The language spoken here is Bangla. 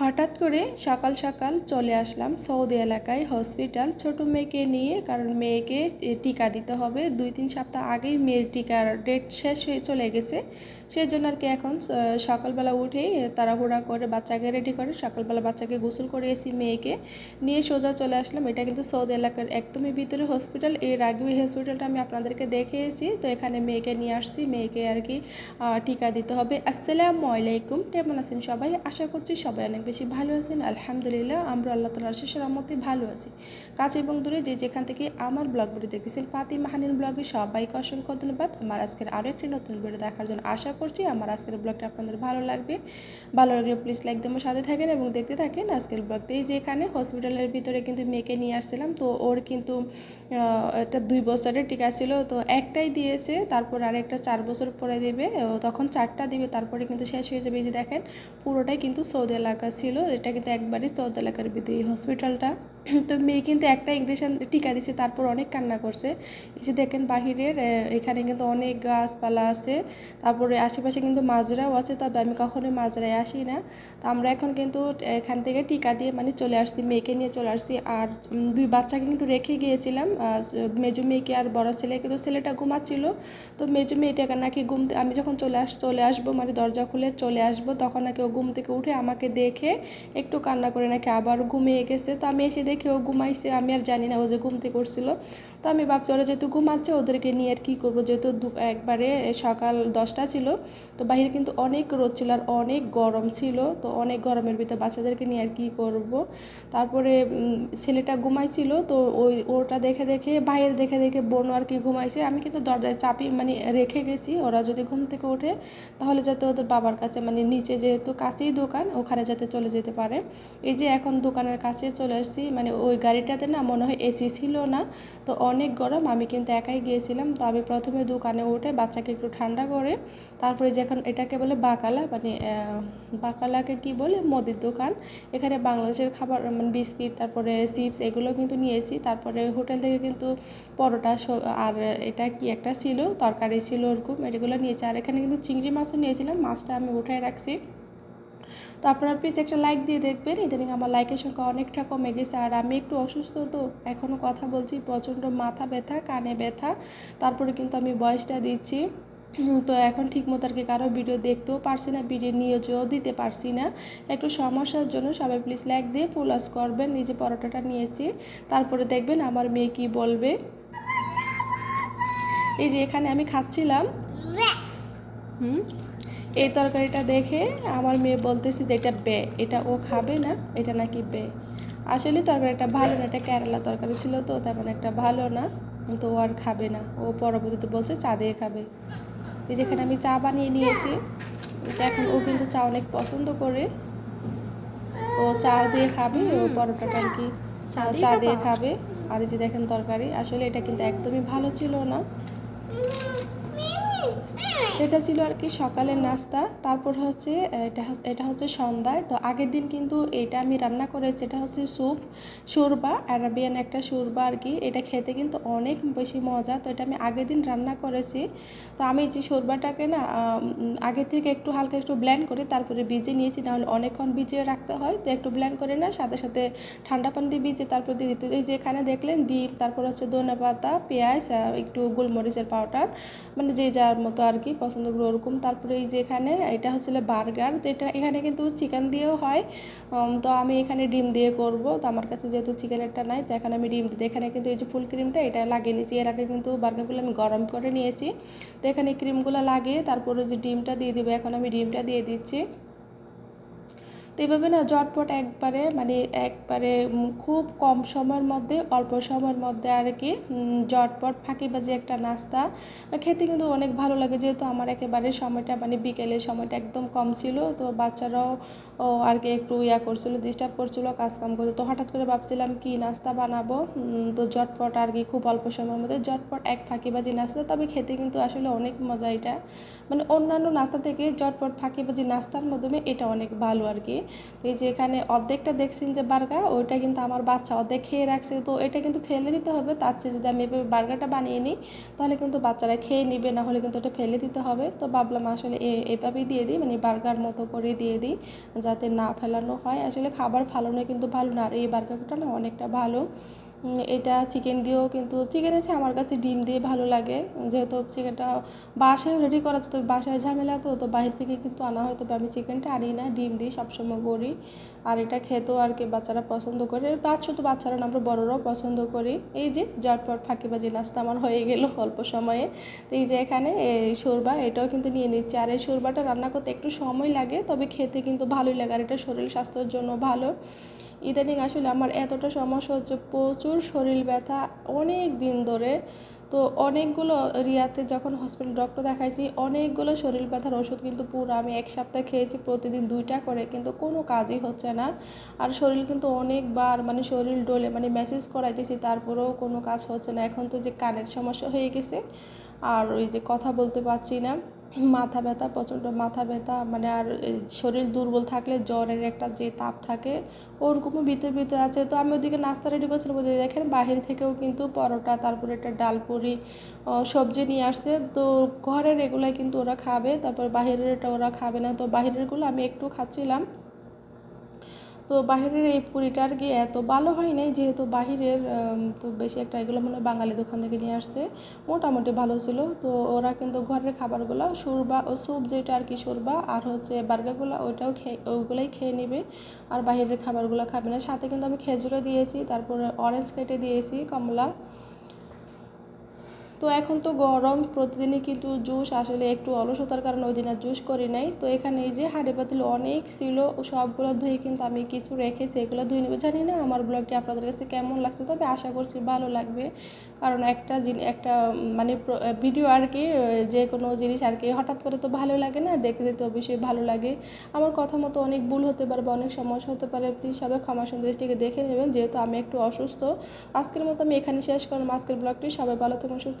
হঠাৎ করে সকাল সকাল চলে আসলাম সৌদি এলাকায় হসপিটাল। ছোট মেয়েকে নিয়ে, কারণ মেয়েকে টিকা দিতে হবে। দুই তিন সপ্তাহ আগেই মেয়ের টিকার ডেট শেষ হয়ে চলে গেছে। সেই জন্য আর কি এখন সকালবেলা উঠেই তাড়াহুড়া করে বাচ্চাকে রেডি করে সকালবেলা বাচ্চাকে গোসল করে এসি মেয়েকে। নিয়ে সোজা চলে আসলাম। এটা কিন্তু সৌদি এলাকার একদমই ভিতরে হসপিটাল। এর আগে ওই হসপিটালটা আমি আপনাদেরকে দেখিয়েছি। তো এখানে মেয়েকে নিয়ে আসছি। মেয়েকে আর কি টিকা দিতে হবে। আসসালামু আলাইকুম। কেমন আছেন সবাই? আশা করছি সবাই অনেক বেশি ভালো আছেন? আলহামদুলিল্লাহ, আমরা আল্লাহ তালার শেষের মধ্যে ভালো আছি। কাছে এবং দূরে যে যেখান থেকে আমার ব্লগ ভিডিও দেখতেছেন ফাতি মাহানির ব্লগে সবাইকে অসংখ্য ধন্যবাদ। আমার আজকের আরও একটি নতুন ভিডিও দেখার জন্য আশা করছি আমার আজকের ব্লগটা আপনাদের ভালো লাগবে। ভালো লাগলে প্লিজ লাইক দেবো সাথে থাকেন এবং দেখতে থাকেন আজকের ব্লগটা। এই যে এখানে হসপিটালের ভিতরে কিন্তু মেয়েকে নিয়ে আসছিলাম, তো ওর কিন্তু এটা দুই বছরের টিকা ছিল, তো একটাই দিয়েছে, তারপর আরেকটা চার বছর পরে দেবে তখন চারটা দিবে, তারপরে কিন্তু শেষ হয়ে যাবে। এই যে দেখেন, পুরোটাই কিন্তু সৌদি এলাকা ছিল, এটা কিন্তু একবারই এলাকার ভিতরে এই হসপিটালটা তো মেয়ে কিন্তু একটা ইংরেশন টিকা দিছে, তারপর অনেক কান্না করছে। এই যে দেখেন বাহিরের এখানে কিন্তু অনেক গাছপালা আছে, তারপরে আশেপাশে কিন্তু মাজরাও আছে, তবে আমি কখনোই মাজরায় আসি না। তো আমরা এখন কিন্তু এখান থেকে টিকা দিয়ে মানে চলে আসছি, মেয়েকে নিয়ে চলে আসছি। আর দুই বাচ্চাকে কিন্তু রেখে গিয়েছিলাম। মেজো মেয়েকে আর বড় ছেলে, কিন্তু ছেলেটা ঘুমাচ্ছিল। তো মেজো মেয়েটাকে নাকি ঘুমতে আমি যখন চলে আস, চলে আসব মানে দরজা খুলে চলে আসব, তখন নাকি ও ঘুম থেকে উঠে আমাকে দেখে একটু কান্না করে নাকি আবার ঘুমিয়ে গেছে। তো আমি এসে দেখে ও ঘুমাইছে, আমি আর জানি না ও যে ঘুম থেকে উঠছিল। তো আমি ভাবছি, ওরা যেহেতু ঘুমাচ্ছে, ওদেরকে নিয়ে আর কী করব? যেহেতু একবারে সকাল দশটা ছিল, তো বাইরে কিন্তু অনেক রোদ ছিল আর অনেক গরম ছিল। তো অনেক গরমের ভিতরে বাচ্চাদেরকে নিয়ে আর কী করব? তারপরে ছেলেটা ঘুমাইছিল, তো ওই, ওটা দেখে দেখে, বাইরে দেখে দেখে বোনও আর কি ঘুমাইছে। আমি কিন্তু দরজায় চাপি মানে রেখে গেছি, ওরা যদি ঘুম থেকে ওঠে, তাহলে যাতে ওদের বাবার কাছে মানে নিচে যেহেতু কাছেই দোকান, ওখানে যাতে চলে যেতে পারে। এই যে এখন দোকানের কাছে চলে আসছি মানে ওই গাড়িটাতে না মনে হয় এসি ছিল না, তো অনেক গরম, আমি কিন্তু একাই গিয়েছিলাম। তো আমি প্রথমে দোকানে উঠে বাচ্চাকে একটু ঠান্ডা করে, তারপরে যখন এটাকে বলে বাকালা মানে বাকালাকে কি বলে? মুদির দোকান। এখানে বাংলাদেশের খাবার মানে বিস্কিট, তারপরে চিপস এগুলো কিন্তু নিয়েছি। তারপরে হোটেল থেকে কিন্তু পরোটা আর এটা কি একটা ছিল, তরকারি ছিল ওরকম, এগুলো নিয়েছি। আর এখানে কিন্তু চিংড়ি মাছও নিয়েছিলাম, মাছটা আমি উঠায় রাখছি। তো আপনারা প্লিজ একটা লাইক দিয়ে দেখবেন। ইদানিং আমার লাইকের সংখ্যা অনেকটা কমে গেছে। আর আমি একটু অসুস্থ তো এখনও কথা বলছি প্রচণ্ড মাথা ব্যথা কানে ব্যথা। তারপরে কিন্তু আমি বয়সটা দিচ্ছি। তো এখন ঠিক মতো আর কি কারও ভিডিও দেখতেও পারছি না ভিডিও নিউজও দিতে পারছি না। একটু সমস্যার জন্য সবাই প্লিজ লাইক দিয়ে ফুল আস করবেন। নিজে পরোটাটা নিয়েছি। তারপরে দেখবেন আমার মেয়ে কি বলবে। এই যে এখানে আমি খাচ্ছিলাম। হুম? এই তরকারিটা দেখে আমার মেয়ে বলতেছে যে এটা বে এটা ও খাবে না এটা নাকি বে। আসলে তরকারিটা ভালো না এটা কেরালা তরকারি ছিল তো তেমন একটা ভালো না তো ও আর খাবে না। ও পরবর্তীতে বলছে চা দিয়ে খাবে। এই যেখানে আমি চা বানিয়ে নিয়েছি এখন ও কিন্তু চা অনেক পছন্দ করে। ও চা দিয়ে খাবে ও পরোটাটা আর কি চা দিয়ে খাবে। আর এই যে দেখেন তরকারি আসলে এটা কিন্তু একদমই ভালো ছিল না। এটা ছিল আর কি সকালের নাস্তা। তারপর হচ্ছে, এটা এটা হচ্ছে সন্ধ্যায় তো আগের দিন কিন্তু এটা আমি রান্না করেছি, এটা হচ্ছে স্যুপ সুরবা অ্যারাবিয়ান একটা সুরবা আর কি। এটা খেতে কিন্তু অনেক বেশি মজা। তো এটা আমি আগের দিন রান্না করেছি। তো আমি যে সুরবাটাকে না আগে থেকে একটু হালকা একটু ব্ল্যান্ড করে তারপরে ভিজে নিয়েছি। নাহলে অনেকক্ষণ ভিজিয়ে রাখতে হয়। তো একটু ব্ল্যান্ড করে না, সাথে সাথে ঠান্ডা পানি দিয়ে ভিজে তারপর দিয়ে দিতে এই যে এখানে দেখলেন ডিম, তারপর হচ্ছে ধনে পাতা পেঁয়াজ একটু গোলমরিচের পাউডার মানে যে যার মতো আর কি পছন্দ করি ওরকম। তারপরে এই যে এখানে, এটা হচ্ছিল বার্গার, তো এটা এখানে কিন্তু চিকেন দিয়েও হয়। তো আমি এখানে ডিম দিয়ে করব। তো আমার কাছে যেহেতু চিকেনেরটা নাই, তো এখানে আমি ডিম দিতে এখানে কিন্তু এই যে ফুল ক্রিমটা, এটা লাগিয়ে নিয়েছি। এর আগে কিন্তু বার্গারগুলো আমি গরম করে নিয়েছি। তো এখানে ক্রিমগুলো লাগিয়ে তারপরে যে ডিমটা দিয়ে দেবো। এখন আমি ডিমটা দিয়ে দিচ্ছি। তো এইভাবে না জটপট একবারে মানে একবারে খুব কম সময়ের মধ্যে, অল্প সময়ের মধ্যে আর কি জটপট ফাঁকিবাজি একটা নাস্তা খেতে কিন্তু অনেক ভালো লাগে। যেহেতু আমার একেবারে সময়টা মানে বিকেলের সময়টা একদম কম ছিল, তো বাচ্চারাও আর কি একটু ইয়া করছিল ডিস্টার্ব করছিল, কাজকাম করতে তো হঠাৎ করে ভাবছিলাম কি নাস্তা বানাবো? তো জটপট আর কি খুব অল্প সময়ের মধ্যে জটপট এক ফাঁকিবাজি নাস্তা, তবে খেতে কিন্তু আসলে অনেক মজা এটা। মানে অন্যান্য নাস্তা থেকে জটপট ফাঁকিবাজি নাস্তার মাধ্যমে এটা অনেক ভালো আর কি। তো এই যে এখানে অর্ধেকটা দেখছেন যে বার্গার, ওইটা কিন্তু আমার বাচ্চা অর্ধেক খেয়ে রাখছে। তো এটা কিন্তু ফেলে দিতে হবে। তার চেয়ে যদি আমি এভাবে বার্গারটা বানিয়ে নিই, তাহলে কিন্তু বাচ্চারা খেয়ে নিবে, না হলে কিন্তু ওটা ফেলে দিতে হবে। তো ভাবলাম আসলে এভাবেই দিয়ে দিই মানে বার্গার মতো করে দিয়ে দিই, যাতে না ফেলানো হয়। আসলে খাবার ফালানো কিন্তু ভালো না, আর এই বার্গারটা না অনেকটা ভালো। এটা চিকেন দিয়েও কিন্তু চিকেন আছে, আমার কাছে ডিম দিয়ে ভালো লাগে। যেহেতু চিকেনটা বাসায় রেডি করা আছে, তো বাসায় ঝামেলা তো তো বাইরে থেকে কিন্তু আনা হয়, তবে আমি চিকেনটা আনি না, ডিম দিই সবসময় করি। আর এটা খেতেও আর কি বাচ্চারা পছন্দ করে। বাচ্চা, শুধু বাচ্চারা না, আমরা বড়োরাও পছন্দ করি। এই যে জটপট ফাঁকিবাজি নাস্তা আমার হয়ে গেল অল্প সময়ে। তো এই যে এখানে এই শোরবা, এটাও কিন্তু নিয়ে নিচ্ছি। আর এই শোরবাটা রান্না করতে একটু সময় লাগে, তবে খেতে কিন্তু ভালোই লাগে। আর এটা শরীর স্বাস্থ্যের জন্য ভালো। ইদানিং আসলে আমার এতটা সমস্যা হচ্ছে, প্রচুর শরীর ব্যথা অনেক দিন ধরে। তো অনেকগুলো রিয়াতে যখন হসপিটাল ডক্টর দেখাইছি, অনেকগুলো শরীর ব্যথার ওষুধ কিন্তু পুরো আমি এক সপ্তাহ খেয়েছি, প্রতিদিন দুইটা করে, কিন্তু কোনো কাজই হচ্ছে না। আর শরীর কিন্তু অনেকবার মানে শরীর ডলে মানে মেসেজ করাইতেছি, তারপরেও কোনো কাজ হচ্ছে না। এখন তো যে কানের সমস্যা হয়ে গেছে, আর ওই যে কথা বলতে পারছি না। মাথা ব্যথা, প্রচণ্ড মাথা ব্যথা মানে আর শরীর দুর্বল থাকলে জ্বরের একটা যে তাপ থাকে, ওরকমও ভিতরে ভিতরে আছে। তো আমি ওদিকে নাস্তা রেডি করছিলাম ওদিকে দেখেন বাহির থেকেও কিন্তু পরোটা, তারপরে একটা ডাল পুরি সবজি নিয়ে আসছে। তো ঘরের এগুলাই কিন্তু ওরা খাবে, তারপর বাহিরের এটা ওরা খাবে না। তো বাহিরেরগুলো আমি একটু খাচ্ছিলাম। তো বাহিরের এই পুরিটা আর কি এত ভালো হয় নাই, যেহেতু বাহিরের তো বেশি একটা এগুলো মনে বাঙালি দোকান থেকে নিয়ে আসছে, মোটামুটি ভালো ছিল। তো ওরা কিন্তু ঘরের খাবারগুলো সুরবা ও স্যুপ যেটা আর কি সুরবা আর হচ্ছে বার্গারগুলো ওইটাও খেয়ে, ওইগুলোই খেয়ে নেবে। আর বাহিরের খাবারগুলো খাবে না। সাথে কিন্তু আমি খেজুরও দিয়েছি, তারপরে অরেঞ্জ কেটে দিয়েছি কমলা। তো এখন তো গরম, প্রতিদিনই কিন্তু জুস আসলে একটু অলসতার কারণে ওই দিন আর জুস করি নাই। তো এখানে এই যে হাঁড়ি পাতিল অনেক ছিল সবগুলো ধুয়ে কিন্তু আমি কিছু রেখেছি, এগুলো ধুয়ে নেব। জানি না আমার ব্লগটি আপনাদের কাছে কেমন লাগছে, তবে আশা করছি ভালো লাগবে। কারণ একটা জিনিস একটা মানে ভিডিও আর কি যে কোনো জিনিস আর কি হঠাৎ করে তো ভালো লাগে না, দেখতে দেখতে অবশ্যই ভালো লাগে। আমার কথা মতো অনেক ভুল হতে পারে বা অনেক সমস্যা হতে পারে প্লিজ সবাই ক্ষমা সুন্দরীটিকে দেখে নেবেন, যেহেতু আমি একটু অসুস্থ। আজকের মতো আমি এখানে শেষ করলাম, আজকের ব্লগটি সবাই ভালো থাকবেন সুস্থ